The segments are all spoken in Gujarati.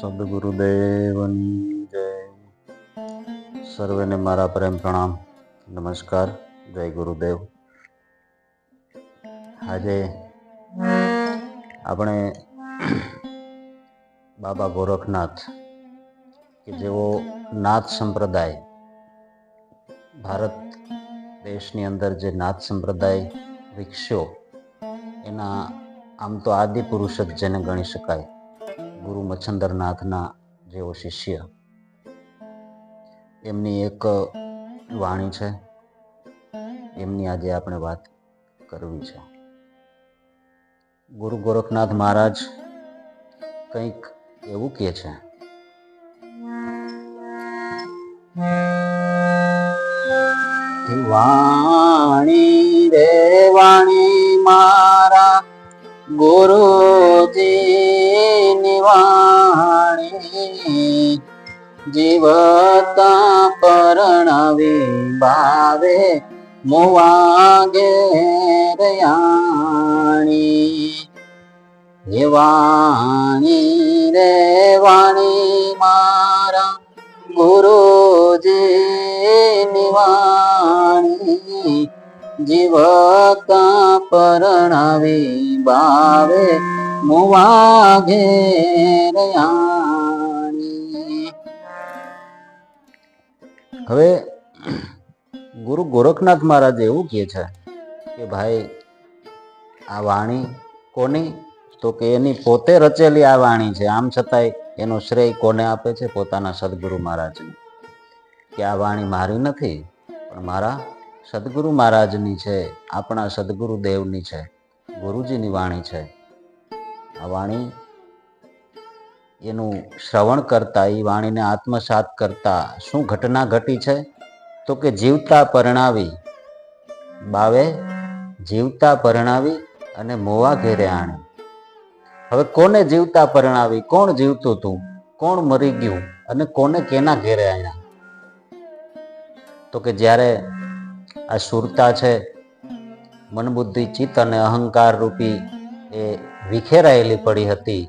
સદગુરુદેવની જય. સર્વેને મારા પ્રેમ પ્રણામ. નમસ્કાર. જય ગુરુદેવ. આજે આપણે બાબા ગોરખનાથ, કે જેઓ નાથ સંપ્રદાય, ભારત દેશની અંદર જે નાથ સંપ્રદાય વિકસ્યો, એના આમ તો આદિ પુરુષ જ જેને ગણી શકાય, ગુરુ મચ્છંદરનાથના જેવો શિષ્ય. એમની એક વાણી છે, એમની આજે આપણે વાત કરવી છે. ગુરુ ગોરખનાથ મહારાજ કંઈક એવું કહે છે. વાણી રે વાણી મારા ગુરુજી વાણી. જીવતા પરણવી ભાવે મુવાગે રયાણી હે વાણી રે વાણી મારા ગુરુજી વાણી જીવતા પરણાવી બાવે, મુવા ઘેરયાણી હવે ગુરુ ગોરખનાથ મહારાજ એવું કહે છે કે ભાઈ, આ વાણી કોની તો કે એની પોતે રચેલી આ વાણી છે. આમ છતાંય એનો શ્રેય કોને આપે છે? પોતાના સદગુરુ મહારાજને. કે આ વાણી મારી નથી, પણ મારા સદગુરુ મહારાજની છે, આપણા સદગુરુ દેવની છે, ગુરુજીની વાણી છે. આ વાણી એનું શ્રવણ કરતા એ વાણીને આત્મસાત કરતા શું ઘટના ઘટી છે? તો કે જીવતા પરણાવી, બાવે જીવતા પરણાવી અને મોવા ઘેરે આણી. હવે કોને જીવતા પરણાવી? કોણ જીવતું તું? કોણ મરી ગયું? અને કોને કેના ઘેરે આવ્યા તો કે જ્યારે આ સુરતા છે મન બુદ્ધિ ચિત્ત અને અહંકાર રૂપી એ વિખેરાયેલી પડી હતી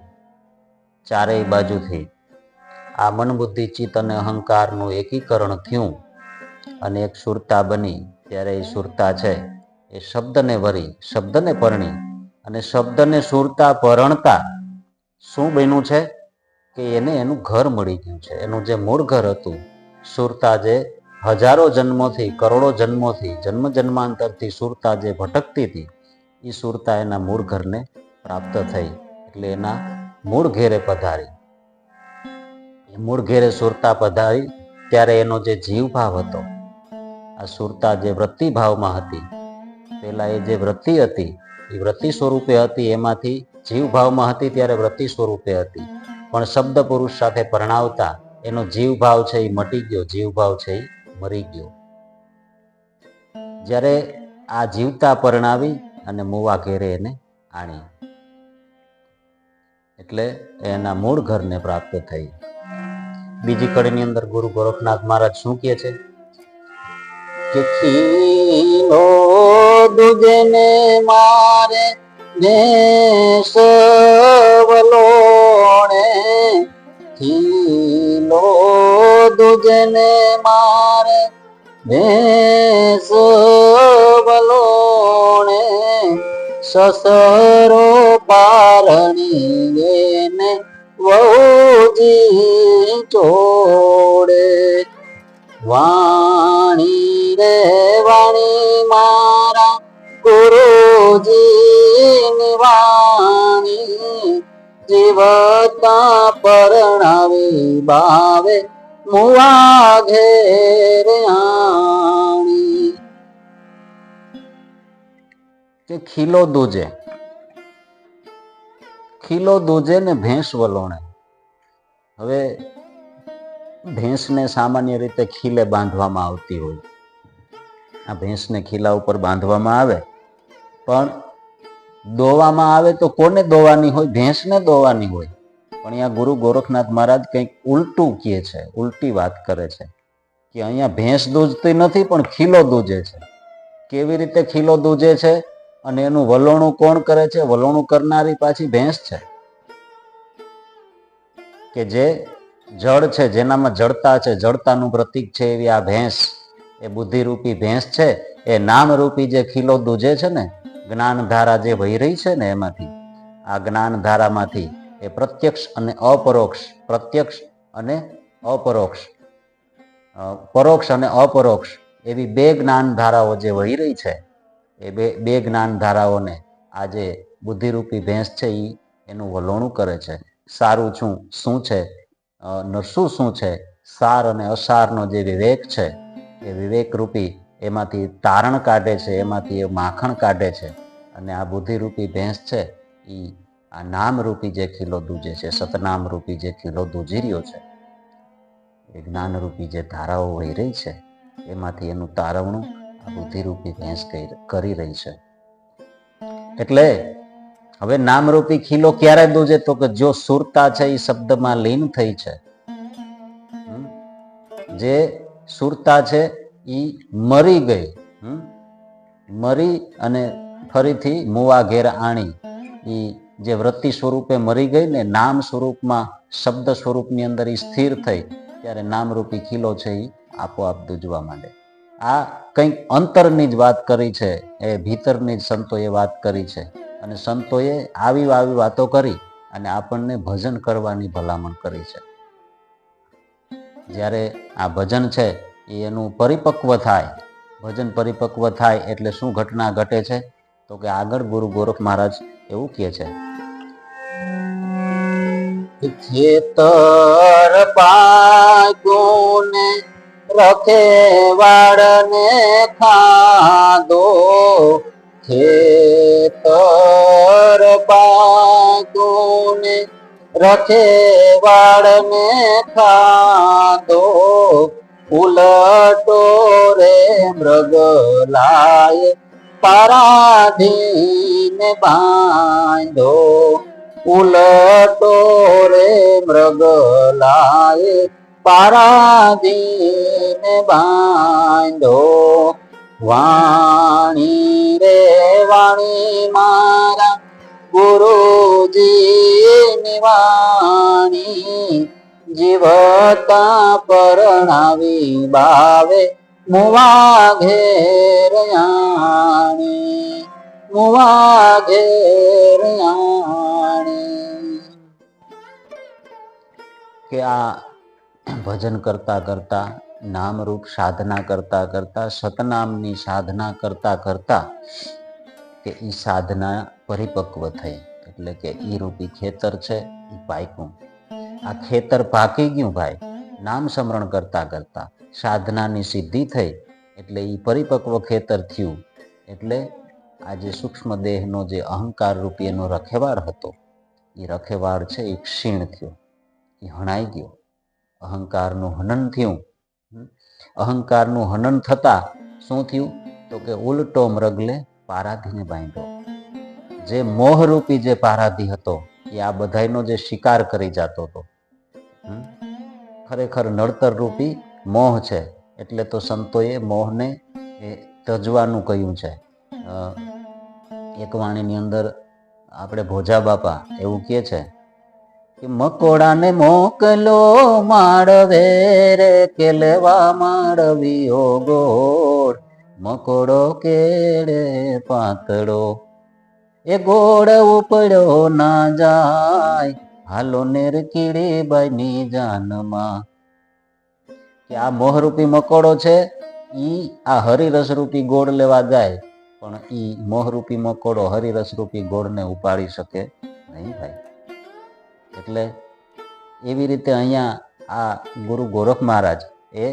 ચારેય બાજુથી. આ મન બુદ્ધિ ચિત્ત અને અહંકારનું એકીકરણ થયું અને એક સુરતા બની. ત્યારે એ સુરતા છે, એ શબ્દને વરી, શબ્દને પરણી. અને શબ્દને સુરતા પરણતા શું બન્યું છે? કે એને એનું ઘર મળી ગયું છે. એનું જે મૂળ ઘર હતું, સુરતા જે હજારો જન્મોથી, કરોડો જન્મોથી, જન્મ જન્માંતરથી સુરતા જે ભટકતી હતી એ સુરતા એના મૂળ ઘરને પ્રાપ્ત થઈ. એટલે એના મૂળ ઘેરે પધારી. મૂળ ઘેરે સુરતા પધારી, ત્યારે એનો જે જીવભાવ હતો, આ સુરતા જે વૃત્તિ ભાવમાં હતી, પહેલાં એ જે વૃત્તિ હતી એ વૃત્તિ સ્વરૂપે હતી, એમાંથી જીવભાવમાં હતી ત્યારે વૃત્તિ સ્વરૂપે હતી. પણ શબ્દ પુરુષ સાથે પરણાવતા એનો જીવભાવ છે એ મટી ગયો, જીવભાવ છે એ મરી ગયો. જ્યારે આ જીવતા પરણાવી અને મુવા ઘેરે એને આણી. એટલે એના મૂળ ઘરને પ્રાપ્ત થઈ. બીજી કડીની અંદર ગુરુ ગોરખનાથ મહારાજ શું કહે છે? ખીલો દુજને મારે દેશ વલોણે. ખીલો દુજને મારે દેશ વલોણે. સસરો પારણીએ ને વહુજી ચોડે. વાણી ગુરુજી વાણી જીવતા પરણાવી બાવે મુવા ઘેર કે ખીલો દૂજે ખીલો દૂજે ને ભેંસ વલોણે. હવે ભેંસને સામાન્ય રીતે ખીલે બાંધવામાં આવતી હોય. આ ભેંસને ખીલા ઉપર બાંધવામાં આવે પણ દોવામાં આવે તો કોને દોવાની હોય? ભેંસને દોવાની હોય. પણ અહીંયા ગુરુ ગોરખનાથ મહારાજ કંઈક ઉલટું કહે છે, ઉલટી વાત કરે છે કે અહીંયા ભેંસ દૂજતી નથી, પણ ખીલો દૂજે છે. કેવી રીતે ખીલો દૂજે છે? અને એનું વલોણું કોણ કરે છે? વલોણું કરનારી પાછી ભેંસ છે. કે જે જળ છે, જેનામાં જડતા છે, જડતાનું પ્રતીક છે એવી આ ભેંસ, એ બુદ્ધિરૂપી ભેંસ છે, એ નામરૂપી જે ખીલો દૂજે છે ને જ્ઞાન ધારા જે વહી રહી છે ને એમાંથી, આ જ્ઞાનધારામાંથી એ પ્રત્યક્ષ અને અપરોક્ષ, પ્રત્યક્ષ અને અપરોક્ષ પરોક્ષ અને અપરોક્ષ એવી બે જ્ઞાનધારાઓ જે વહી રહી છે, એ બે બે જ્ઞાનધારાઓને આ જે બુદ્ધિરૂપી ભેંસ છે એ એનું વલોણું કરે છે. સારું છું, શું છે? નરસું શું છે? સાર અને અસારનો જે વિવેક છે, એ વિવેકરૂપી એમાંથી તારણ કાઢે છે, એમાંથી એ માખણ કાઢે છે. અને આ બુદ્ધિરૂપી ભેંસ છે એ આ નામરૂપી જે ખીલો દૂજે છે, સતનામરૂપી જે ખીલો દૂજી રહ્યો છે, એ જ્ઞાનરૂપી જે ધારાઓ વહી રહી છે, એમાંથી એનું તારવણું આ બુદ્ધિરૂપી ભેંસ કરી- રહી છે. એટલે હવે નામરૂપી ખીલો ક્યારે દૂજે? તો કે જો સુરતા છે એ શબ્દમાં લીન થઈ છે? જે સુરતા છે એ મરી ગઈ? મરી અને ફરીથી મુવા ઘેર આણી. એ જે વૃત્તિ સ્વરૂપે મરી ગઈ ને નામ સ્વરૂપમાં, શબ્દ સ્વરૂપની અંદર એ સ્થિર થઈ, ત્યારે નામરૂપી ખીલો છે એ આપોઆપ દૂજવા માંડે. આ કંઈક અંતરની જ વાત કરી છે, એ ભીતરની જ સંતોએ વાત કરી છે. અને સંતોએ આવી આવી વાતો કરી અને આપણને ભજન કરવાની ભલામણ કરી છે. જ્યારે આ ભજન છે એનું પરિપક્વ થાય, ભજન પરિપક્વ થાય એટલે શું ઘટના ઘટે છે? તો કે આગળ ગુરુ ગોરખ મહારાજ એવું કહે છે. ખેતર પાગોને રખે વાળને ખાધો. ખેતર પાગોને રખે વાળને ખાધો. ઉલટો રે મૃગલાય પરાધીને બાંધો. ઉલટો રે મૃગલાય પરાધીને બાંધો. વાણી રે વાણી મારા ગુરુજી વાણી જીવતા પરણાવી બાવે, મુવા ઘેર મુવા ઘેર કે આ ભજન કરતા કરતા, નામરૂપ સાધના કરતા કરતા, સતનામની સાધના કરતા કરતા, કે એ સાધના પરિપક્વ થઈ. એટલે કે ઈ રૂપી ખેતર છે એ પાક્યું આ ખેતર પાકી ગયું ભાઈ. નામ સ્મરણ કરતા કરતા સાધનાની સિદ્ધિ થઈ એટલે એ પરિપક્વ ખેતર થયું. એટલે આ જે સૂક્ષ્મ દેહનો જે અહંકાર રૂપી એનો રખેવાળ હતો એ રખેવાળ છે એ ક્ષીણ થયો એ હણાઈ ગયો. અહંકારનું હનન થયું. અહંકારનું હનન થતા શું થયું? તો કે ઉલટો મૃગલે પારાધીને બાંધ્યો. જે મોહરૂપી જે પારાધી હતો એ આ બધાયનો જે શિકાર કરી જતો હતો. ખરેખર નડતર રૂપી મોહ છે. એટલે તો સંતોએ મોહને એ તજવાનું કહ્યું છે. એક વાણીની અંદર આપણે ભોજા બાપા એવું કહે છે કે, મકોડાને મોકલો માળવે રે કેલવા માળવી ઓ ગોળ. મકોડો કેડે પાતળો. એ ગોળ ઉપડ્યો ના જાય. હાલો નેર કીડી બાઈની જાનમાં. કે આ મોહરૂપી મકોડો છે, ઈ આ હરિરસ રૂપી ગોળ લેવા જાય, પણ ઈ મોહરૂપી મકોડો હરિરસ રૂપી ગોળને ઉપાડી શકે નહીં ભાઈ. એટલે એવી રીતે અહીંયા આ ગુરુ ગોરખ મહારાજ એ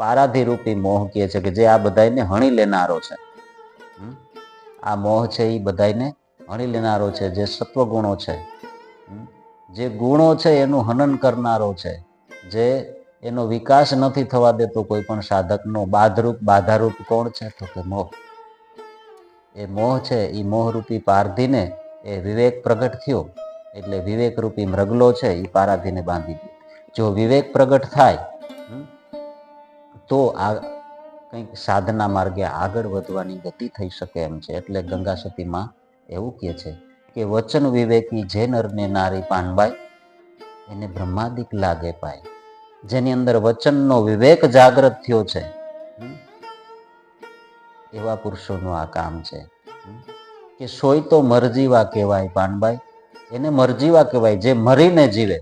પારાધિરૂપી મોહ કહે છે કે જે આ બધાયને હણી લેનારો છે? આ મોહ છે એ બધાયને હણી લેનારો છે, જે સત્વગુણો છે જે ગુણો છે એનું હનન કરનારો છે, જે એનો વિકાસ નથી થવા દેતો કોઈ પણ સાધકનો, બાધરૂપ, બાધારૂપ કોણ છે? તો કે મોહ. એ મોહ છે એ મોહરૂપી પારધીને એ વિવેક પ્રગટ થયો, એટલે વિવેકરૂપી મૃગલો છે એ પારાધીને બાંધી દીધો જો વિવેક પ્રગટ થાય તો આ કંઈક સાધના માર્ગે આગળ વધવાની ગતિ થઈ શકે એમ છે. એટલે ગંગા સતીમાં એવું કહે છે કે વચન વિવેકી જે નરને નારી પાનબાઈ એને બ્રહ્માદિક લાગે પાય. જેની અંદર વચનનો વિવેક જાગૃત થયો છે એવા પુરુષોનું આ કામ છે. કે સોય તો મરજીવા કહેવાય પાનબાઈ એને મરજીવા કહેવાય, જે મરીને જીવે.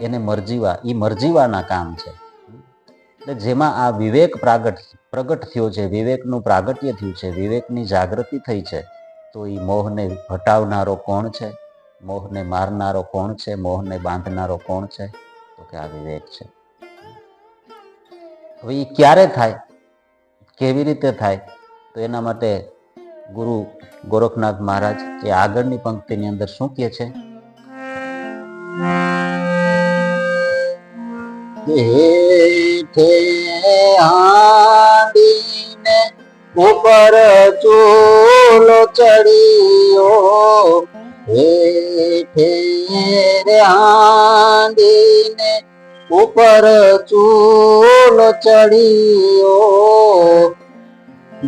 એને મરજીવા એ મરજીવાના કામ છે. એટલે જેમાં આ વિવેક પ્રાગટ, પ્રગટ થયો છે, વિવેકનું પ્રાગટ્ય થયું છે, વિવેકની જાગૃતિ થઈ છે તો એ મોહને હટાવનારો કોણ છે? મોહને મારનારો કોણ છે? મોહને બાંધનારો કોણ છે? તો કે આ વિવેક છે. હવે એ ક્યારે થાય? કેવી રીતે થાય? તો એના માટે ગુરુ ગોરખનાથ મહારાજ એ આગળની પંક્તિની અંદર શું કહે છે? ઉપર હાંડીને ઉપર ચડ્યો ચડિયો હેઠે રે હાંડીને ઉપર ચૂલો ચડ્યો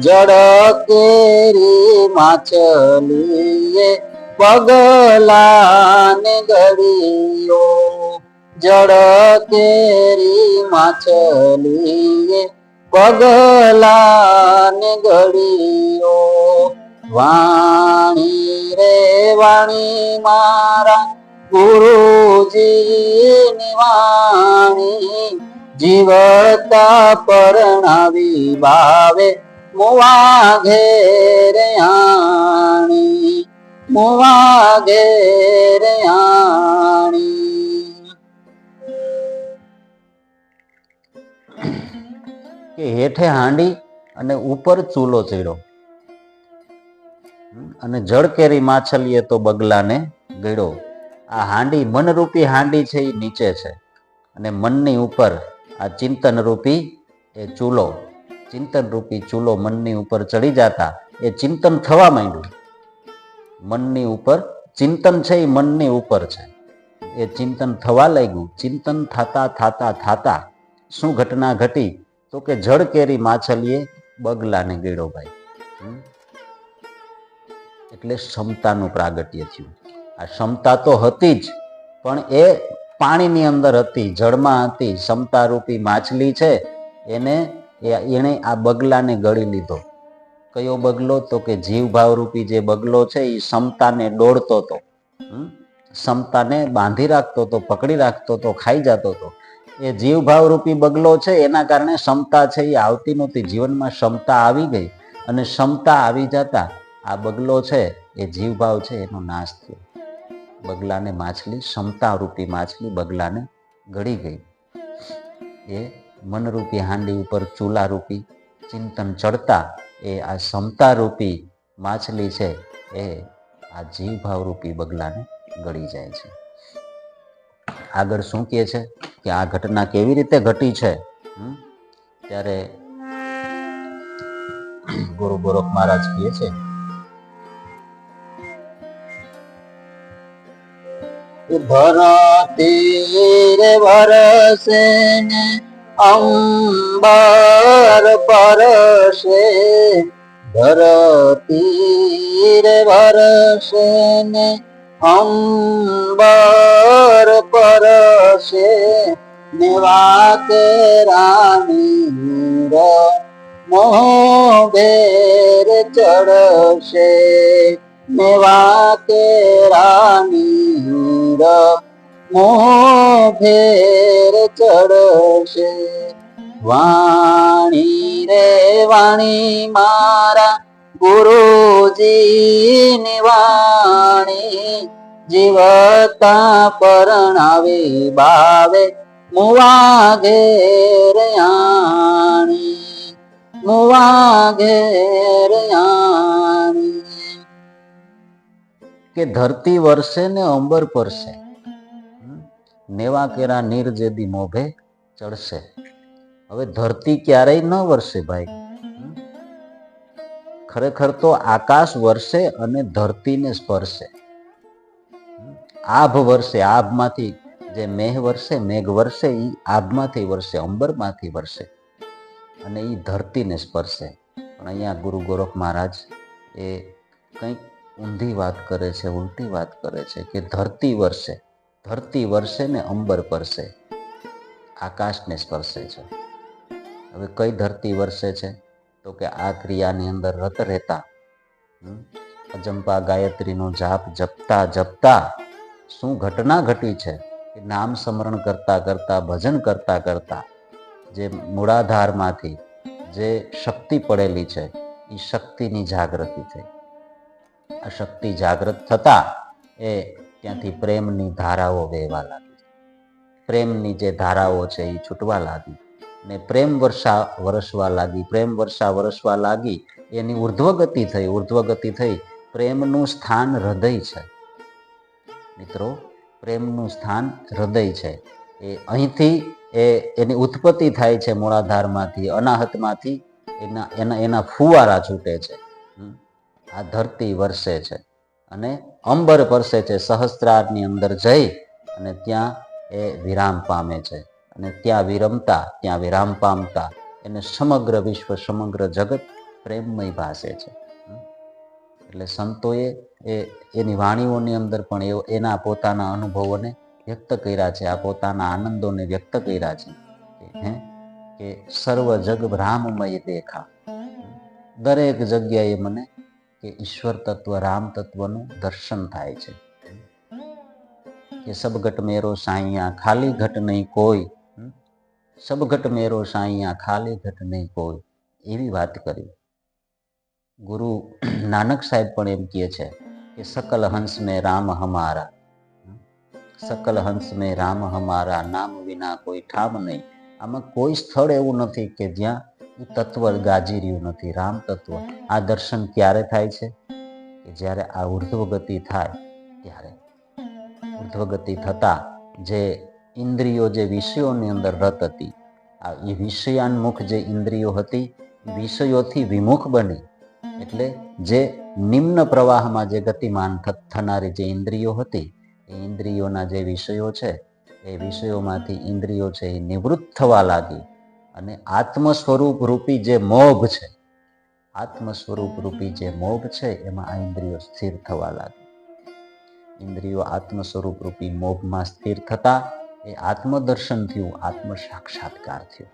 જડ કેરી માછલીએ પગલાને ગળ્યો જડ કેરી માછલીએ પગલાને ગળિયો વાણી રે વાણી મારા ગુરુજીની વાણી જીવતા પરણાવી ભાવે મુવા ઘેરે આણી, મુવા ઘેરે કે હેઠે હાંડી અને ઉપર ચૂલો ચડ્યો અને જળ કેરી માછલીએ તો બગલાને ગળ્યો. આ હાંડી મનરૂપી હાંડી છે એ નીચે છે. અને મનની ઉપર આ ચિંતન રૂપી એ ચૂલો. ચિંતનરૂપી ચૂલો મનની ઉપર ચડી જતા. એ ચિંતન થવા માંડ્યું. મનની ઉપર ચિંતન છે એ મનની ઉપર છે. એ ચિંતન થવા લાગ્યું. ચિંતન થાતા થાતા થાતા શું ઘટના ઘટી? તો કે જળ કેરી માછલીએ બગલાને ગીડો ભાઈ? એટલે ક્ષમતાનું પ્રાગટ્ય થયું. આ ક્ષમતા તો હતી જ, પણ એ પાણીની અંદર હતી, જળમાં હતી ક્ષમતા રૂપી માછલી છે, એને એણે આ બગલાને ગળી લીધો. કયો બગલો? તો કે જીવભાવરૂપી જે બગલો છે એ ક્ષમતાને દોડતો હતો? ક્ષમતાને બાંધી રાખતો હતો પકડી રાખતો હતો ખાઈ જતો હતો એ જીવભાવરૂપી બગલો છે, એના કારણે ક્ષમતા છે એ આવતી નહોતી. જીવનમાં ક્ષમતા આવી ગઈ અને ક્ષમતા આવી જતા આ બગલો છે, એ જીવભાવ છે, એનો નાશ થયો. બગલાને માછલી ક્ષમતા રૂપી માછલી બગલાને ગળી ગઈ. એ મનરૂપી હાંડી ઉપર ચૂલા રૂપી ચિંતન ચડતા એ આ ક્ષમતારૂપી માછલી છે, એ આ જીવભાવ રૂપી બગલાને ગળી જાય છે. આગળ શું કહે છે કે આ ઘટના કેવી રીતે ઘટી છે? ત્યારે ગુરુ ગોરખ મહારાજ કહે છે ધરતી રે વરસે ને અંબર પરસે ધરતી રે વરસે ને અંબર પરસે નેવા કે મેવા કે રાની મોહ ભેર ચડશે. વાણી રે વાણી મારા ગુરુજી નિવાણી. જીવતા પરણાવે બાવે મુવા ઘેર આણી. મુવા ઘેર આણી. કે ધરતી વરસે ને અંબર પરસે. નેવા કેરા નીર જેદી મોભે ચડશે. હવે ધરતી ક્યારેય ન વરસે ભાઈ. ખરેખર તો આકાશ વરસે અને ધરતીને સ્પર્શે. આભ વરસે, આભમાંથી જે મેઘ વરસે મેઘ વરસે એ આભમાંથી વરસે, અંબરમાંથી વરસે. અને એ ધરતીને સ્પર્શે. પણ અહીંયા ગુરુ ગોરખ મહારાજ એ કંઈક ઊંધી વાત કરે છે, ઉલટી વાત કરે છે કે ધરતી વરસે. ધરતી વરસે ને અંબર પરસે. આકાશને સ્પર્શે છે. હવે કઈ ધરતી વરસે છે? તો કે આ ક્રિયાની અંદર રત રહેતા. અજંપા ગાયત્રીનો જાપ જપતા જપતા શું ઘટના ઘટી છે? કે નામ સ્મરણ કરતા કરતા, ભજન કરતા કરતા જે મૂળાધારમાંથી જે શક્તિ પડેલી છે એ શક્તિની જાગૃતિ થઈ. આ શક્તિ જાગૃત થતા એ ત્યાંથી પ્રેમની ધારાઓ વહેવા લાગી પ્રેમની જે ધારાઓ છે એ છૂટવા લાગી. ને પ્રેમ વર્ષા વરસવા લાગી, પ્રેમ વર્ષા વરસવા લાગી, એની ઉર્ધ્વગતિ થઈ ઉર્ધ્વગતિ થઈ, પ્રેમનું સ્થાન હૃદય છે. મિત્રો, પ્રેમનું સ્થાન હૃદય છે. એ અહીંથી એ એની ઉત્પત્તિ થાય છે મૂળાધારમાંથી, અનાહતમાંથી, એના એના એના ફુવારા છૂટે છે. આ ધરતી વરસે છે. અને અંબર પરસે છે સહસ્ત્રારની અંદર જઈ અને ત્યાં એ વિરામ પામે છે. અને ત્યાં વિરમતા, ત્યાં વિરામ પામતા એને સમગ્ર વિશ્વ, સમગ્ર જગત પ્રેમમય ભાસે છે. એટલે સંતોએ એ, એની વાણીઓની અંદર પણ એ એના પોતાના અનુભવોને વ્યક્ત કર્યા છે. આ પોતાના આનંદોને વ્યક્ત કર્યા છે. હે? કે સર્વ જગ રામમય દેખા. દરેક જગ્યાએ મને કે ઈશ્વર તત્વ, રામ તત્વનું દર્શન થાય છે. કે સબઘટ મેરો સાઈયા, ખાલી ઘટ નહીં કોઈ. સબઘટ મેરો સાઈયા, ખાલી ઘટ નહીં કોઈ. એવી વાત કરી. ગુરુ નાનક સાહેબ પણ એમ કહે છે કે સકલ હંસ મેં રામ હમારા. સકલ હંસ મેં રામ હમારા. નામ વિના કોઈ ઠામ નહીં. આમાં કોઈ સ્થળ એવું નથી કે જ્યાં તત્વ ગાજી રહ્યું નથી રામ તત્વ. આ દર્શન ક્યારે થાય છે? કે જ્યારે આ ઉર્ધ્વગતિ થાય ત્યારે. ઉર્ધ્વગતિ થતા જે ઇન્દ્રિયો જે વિષયોની અંદર રત હતી આ એ વિષયાન્મુખ જે ઇન્દ્રિયો હતી વિષયોથી વિમુખ બની. એટલે જે નિમ્ન પ્રવાહમાં જે ગતિમાન થનારી જે ઇન્દ્રિયો હતી એ ઇન્દ્રિયોના જે વિષયો છે એ વિષયોમાંથી ઇન્દ્રિયો છે એ નિવૃત્ત થવા લાગી. અને આત્મ સ્વરૂપ રૂપી જે મોભ છે આત્મ સ્વરૂપ રૂપી જે મોભ છે, એમાં આ ઇન્દ્રિયો સ્થિર થવા લાગે ઇન્દ્રિયો આત્મ સ્વરૂપ રૂપી મોભમાં સ્થિર થતા એ આત્મદર્શન થયું આત્મ સાક્ષાત્કાર થયું.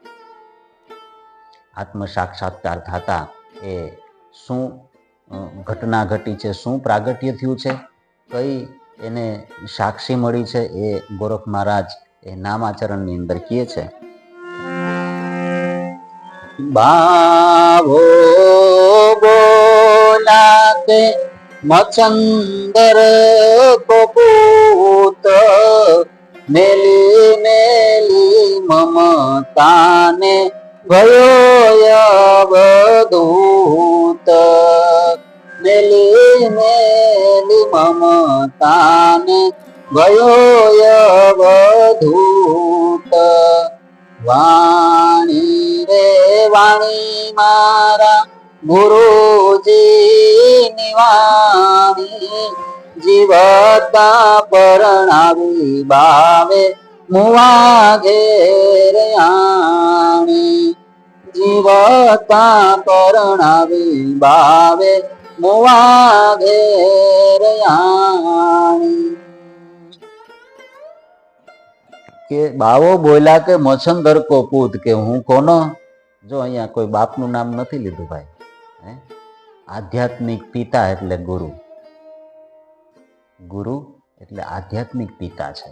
આત્મ સાક્ષાત્કાર થતા એ શું ઘટના ઘટી છે, શું પ્રાગટ્ય થયું છે, કઈ એને સાક્ષી મળી છે, એ ગોરખ મહારાજ એ નામાચરણની અંદર કહે છે બાવો બોલાતે મચંદર કપૂત મેલી મેલી મમતાને ભયો અવધૂત મેલી મેલી મમતાને ભયો અવધૂત વાણી રે વાણી મારા ગુરુજી નિવાણી. જીવતા પરણાવી બાવે મુવા ઘેર આણી. જીવતા પરણાવી બાવે મુવા ઘેર આણી. કે બાવો બોલ્યા કે મચ્છંદર કો પૂત કે હું કોનો? જો અહીંયા કોઈ બાપનું નામ નથી લીધું ભાઈ, હે? આધ્યાત્મિક પિતા એટલે ગુરુ. ગુરુ એટલે આધ્યાત્મિક પિતા છે.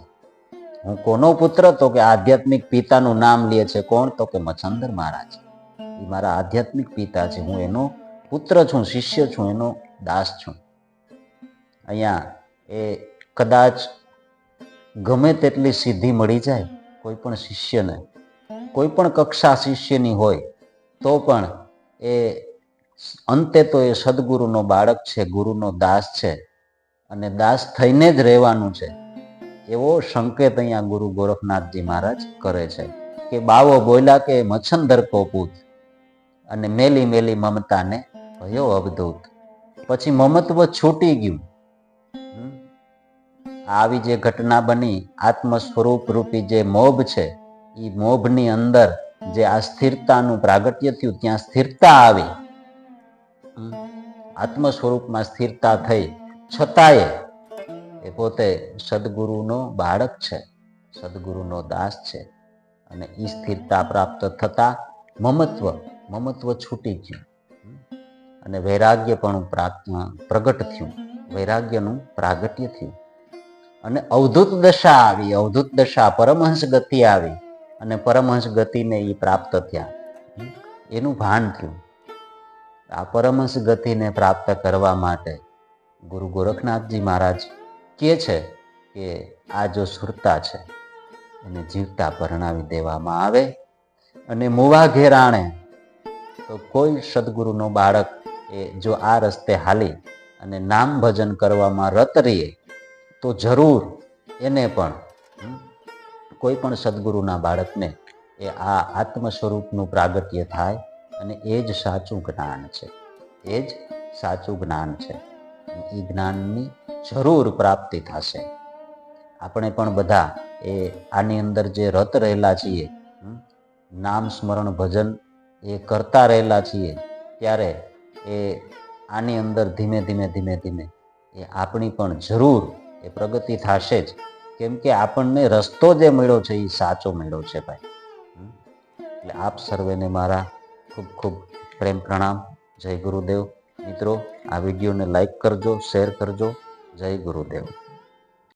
હું કોનો પુત્ર? તો કે આધ્યાત્મિક પિતાનું નામ લે છે કોણ? તો કે મચ્છંદર મહારાજ. એ મારા આધ્યાત્મિક પિતા છે. હું એનો પુત્ર છું, શિષ્ય છું, એનો દાસ છું. અહીંયા એ કદાચ ગમે તેટલી સિદ્ધિ મળી જાય, કોઈ પણ શિષ્યને કોઈ પણ કક્ષા શિષ્યની હોય, તો પણ એ અંતે તો એ સદગુરુનો બાળક છે, ગુરુનો દાસ છે, અને દાસ થઈને જ રહેવાનું છે. એવો સંકેત અહીંયા ગુરુ ગોરખનાથજી મહારાજ કરે છે કે બાવો બોલ્યા કે મચ્છંદર કોપૂત અને મેલી મેલી મમતાને ભયો અવધૂત. પછી મમત્વ છૂટી ગયું? આવી જે ઘટના બની આત્મ સ્વરૂપ રૂપી જે મોભ છે એ મોભની અંદર જે આ સ્થિરતાનું પ્રાગટ્ય થયું, ત્યાં સ્થિરતા આવી? આત્મ સ્વરૂપમાં સ્થિરતા થઈ. છતાંય એ પોતે સદગુરુનો બાળક છે, સદગુરુનો દાસ છે. અને એ સ્થિરતા પ્રાપ્ત થતા મમત્વ મમત્વ છૂટી ગયું. અને વૈરાગ્ય પણ પ્રગટ થયું. વૈરાગ્યનું પ્રાગટ્ય થયું. અને અવધૂત દશા આવી, અવધૂત દશા પરમહંસ ગતિ આવી અને પરમહંસ ગતિને એ પ્રાપ્ત થયા. એનું ભાન થયું. આ પરમહંસ ગતિને પ્રાપ્ત કરવા માટે ગુરુ ગોરખનાથજી મહારાજ કહે છે કે આ જો સુરતા છે, એને જીવતા પરણાવી દેવામાં આવે અને મુવા ઘેરાણે તો કોઈ સદગુરુનો બાળક એ જો આ રસ્તે હાલી અને નામ ભજન કરવામાં રત રહીએ તો જરૂર એને પણ કોઈ પણ સદગુરુના બાળકને એ આ આત્મ સ્વરૂપનું પ્રાગટ્ય થાય અને એ જ સાચું જ્ઞાન છે. એ જ સાચું જ્ઞાન છે. એ જ્ઞાનની જરૂર પ્રાપ્તિ થશે. આપણે પણ બધા એ આની અંદર જે રત રહેલા છીએ નામ સ્મરણ ભજન એ કરતા રહેલા છીએ, ત્યારે એ આની અંદર ધીમે ધીમે ધીમે ધીમે એ આપણી પણ જરૂર એ પ્રગતિ થશે જ. કેમ કે આપણને રસ્તો જે મળ્યો છે એ સાચો મળ્યો છે ભાઈ. એટલે આપ સર્વેને મારા ખૂબ ખૂબ પ્રેમ, પ્રણામ. જય ગુરુદેવ. મિત્રો, આ વિડીયોને લાઈક કરજો, શેર કરજો. જય ગુરુદેવ.